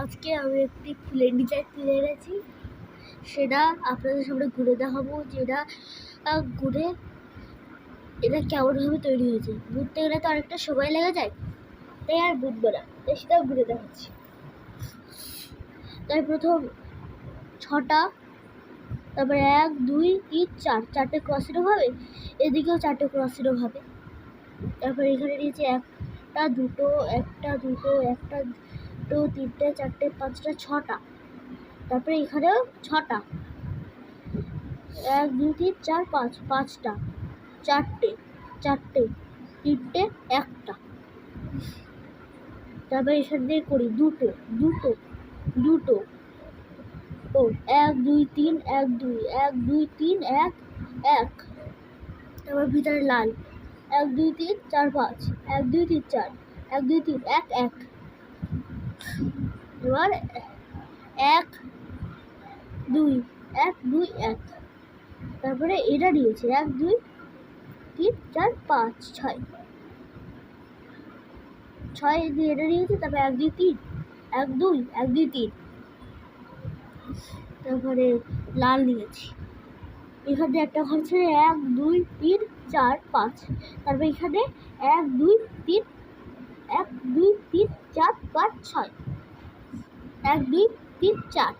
আজকে আমি একটি ফুলের ডিজাইন তুলে এনেছি। সেটা আপনাদের সামনে ঘুরে দেখাবো যেটা ঘুরে এটা কেমনভাবে তৈরি হয়েছে। ঘুরতে গেলে তো অনেকটা সময় লেগে যায়, তাই আর বুঝব না, তাই সেটাও ঘুরে দেখাচ্ছি। তাই প্রথম ছটা, তারপরে এক, দুই, তিন, চার, চারটে ক্রসিরও হবে, এদিকেও চারটে ক্রসেরও হবে। তারপরে এখানে নিয়েছি একটা, দুটো একটা দুটো, একটা দুটো তিনটে, চারটে, পাঁচটা, ছটা। তারপরে এখানেও ছটা। এক, দুই, তিন, চার, পাঁচ, পাঁচটা, চারটে চারটে, তিনটে, একটা। তারপরে এখান দিয়ে করি দুটো দুটো দুটো। ও, এক, দুই, তিন, এক, দুই এক, দুই, তিন, এক এক। তারপর ভিতরে লাল। এক, দুই, তিন, চার, পাঁচ। এক, দুই, তিন, চার। এক, দুই, তিন, এক এক। এবার এক, দুই এক দুই, এক। তারপরে এটা এক, দুই, তিন, চার, পাঁচ, ছয়। ছয় দিয়ে এটা নিয়েছে তারপরে এক, দুই, তিন। এক, দুই এক, দুই, তিন। তারপরে লাল নিয়েছি এখানে একটা ঘর ছেড়ে এক, দুই, তিন, চার, পাঁচ। তারপর এখানে এক, দুই, তিন এক, দুই, তিন, চার, পাঁচ, ছয়। এক, দুই, তিন, চার।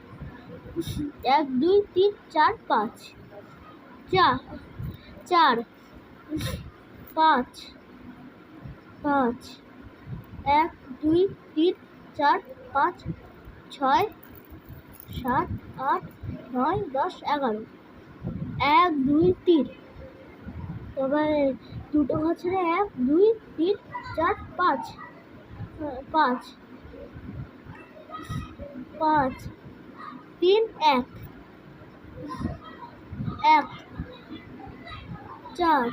এক, দুই, তিন, চার, পাঁচ। চার চার, পাঁচ পাঁচ। এক, দুই, তিন, চার, পাঁচ, ছয়, সাত, আট, নয়, দশ, এগারো। এক, দুই, তিন। এবারে দুটো বছরে এক দুই তিন চার পাঁচ। পাঁচ। পাঁচ। তিন এক। এক। চার।